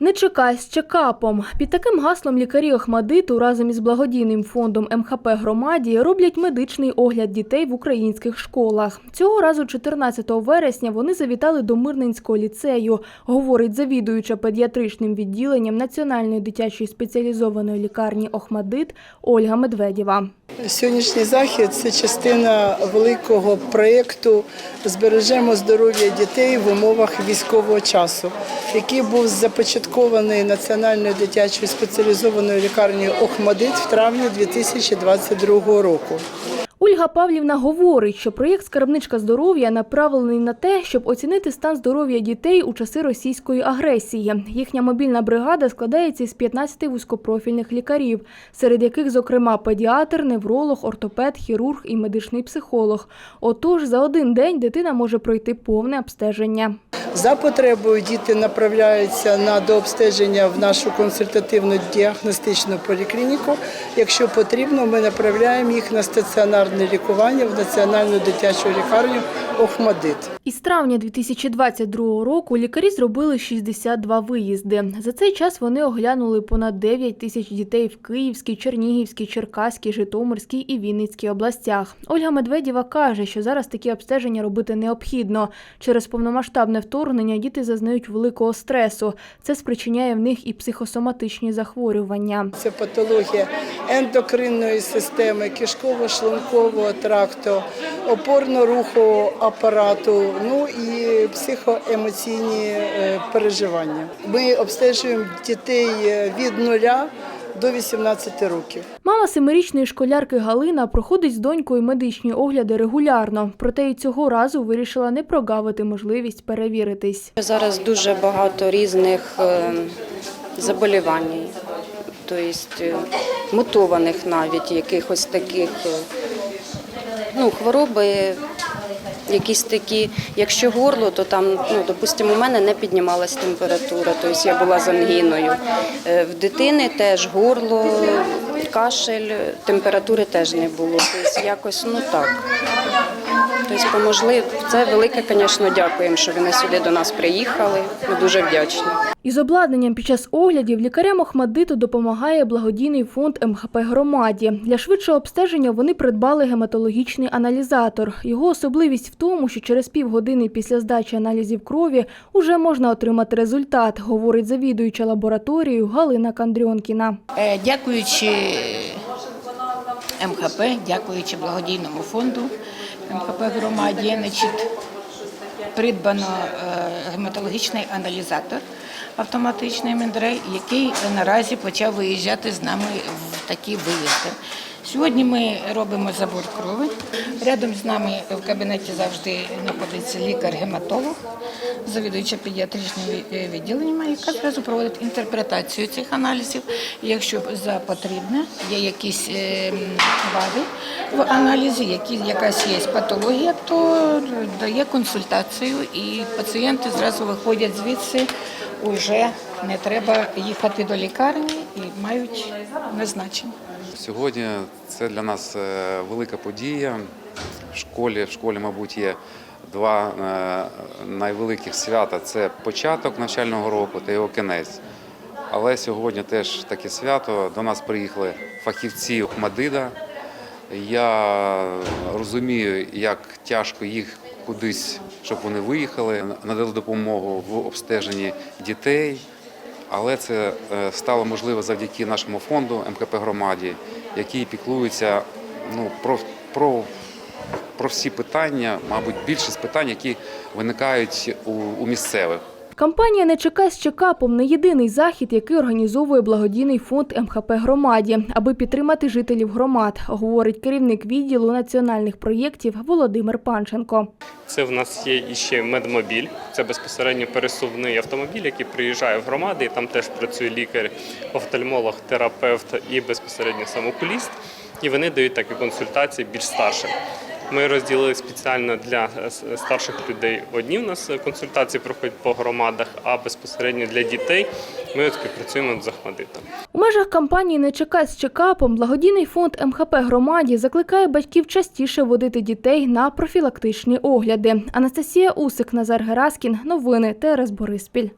Не чекай з чекапом. Під таким гаслом лікарі Охмадиту разом із благодійним фондом МХП громаді роблять медичний огляд дітей в українських школах. Цього разу, 14 вересня, вони завітали до Мирненського ліцею, говорить завідуюча педіатричним відділенням Національної дитячої спеціалізованої лікарні Охмадит Ольга Медведєва. Сьогоднішній захід це частина великого проєкту Збережемо здоров'я дітей в умовах військового часу, який був започаткований Національною дитячою спеціалізованою лікарнею Охмадит в травні 2022 року. Ольга Павлівна говорить, що проєкт Скарбничка здоров'я направлений на те, щоб оцінити стан здоров'я дітей у часи російської агресії. Їхня мобільна бригада складається із 15 вузькопрофільних лікарів, серед яких, зокрема, педіатр, невролог, ортопед, хірург і медичний психолог. Отож, за один день дитина може пройти повне обстеження. За потребою діти направляються на дообстеження в нашу консультативну діагностичну поліклініку. Якщо потрібно, ми направляємо їх на стаціонарне лікування в Національну дитячу лікарню Охмадит. Із травня 2022 року лікарі зробили 62 виїзди. За цей час вони оглянули понад 9 тисяч дітей в Київській, Чернігівській, Черкаській, Житомирській і Вінницькій областях. Ольга Медведєва каже, що зараз такі обстеження робити необхідно. Через повномасштабне вторгнення діти зазнають великого стресу. Це спричиняє в них і психосоматичні захворювання. Це патологія ендокринної системи, кишково-шлункового тракту, опорно-рухового апарату, ну і психоемоційні е, переживання. Ми обстежуємо дітей е, від нуля до 18 років. Мама семирічної школярки Галина проходить з донькою медичні огляди регулярно, проте і цього разу вирішила не прогавити можливість перевіритись. Зараз дуже багато різних е, заболівань, тобто е, мутованих навіть якихось таких е, ну, хвороби. Якісь такі, якщо горло, то там, ну, допустимо, у мене не піднімалась температура, тобто я була з ангіною. Е, В дитини теж горло, кашель, температури теж не було. Тобто якось ну так. Тобто, поможли. Це велике, звісно, дякуємо, що вони сюди до нас приїхали. Ми дуже вдячні. Із обладнанням під час оглядів лікарям Охмадиту допомагає благодійний фонд МХП громаді. Для швидшого обстеження вони придбали гематологічний аналізатор. Його особливість в тому, що через півгодини після здачі аналізів крові уже можна отримати результат, говорить завідуюча лабораторією Галина Кандрьонкіна. Е, Дякуючи МХП, дякуючи благодійному фонду МХП громаді, значить, придбано е, гематологічний аналізатор автоматичний Мендрей, який наразі почав виїжджати з нами в такі виїзди. Сьогодні ми робимо забор крові. Рядом з нами в кабінеті завжди знаходиться лікар-гематолог, завідуюча педіатричним ві- відділенням, яка зразу проводить інтерпретацію цих аналізів. Якщо за потрібне, є якісь е, вади в аналізі, які, якась є патологія, то дає консультацію і пацієнти зразу виходять звідси, вже не треба їхати до лікарні і мають назначення. Сьогодні це для нас е, велика подія. В школі, в школі, мабуть, є два е, найвеликих свята: це початок навчального року та його кінець. Але сьогодні теж таке свято. До нас приїхали фахівці Охмадида. Я розумію, як тяжко їх кудись, щоб вони виїхали, надали допомогу в обстеженні дітей. Але це е, стало можливо завдяки нашому фонду МКП громаді, який піклується ну, про, про, про всі питання, мабуть, більшість питань, які виникають у, у місцевих. Кампанія «Не чекай з чекапом» не єдиний захід, який організовує благодійний фонд МХП громаді, аби підтримати жителів громад, говорить керівник відділу національних проєктів Володимир Панченко. Це в нас є іще медмобіль. Це безпосередньо пересувний автомобіль, який приїжджає в громади. І там теж працює лікар, офтальмолог, терапевт і безпосередньо сам окуліст. І вони дають такі консультації більш старшим. Ми розділили спеціально для е, старших людей одні у нас консультації проходять по громадах, а безпосередньо для дітей ми от співпрацюємо з Ахмадитом. У межах кампанії «Не чекай з чекапом» благодійний фонд МХП громаді закликає батьків частіше водити дітей на профілактичні огляди. Анастасія Усик, Назар Гераскін. Новини ТРС Бориспіль.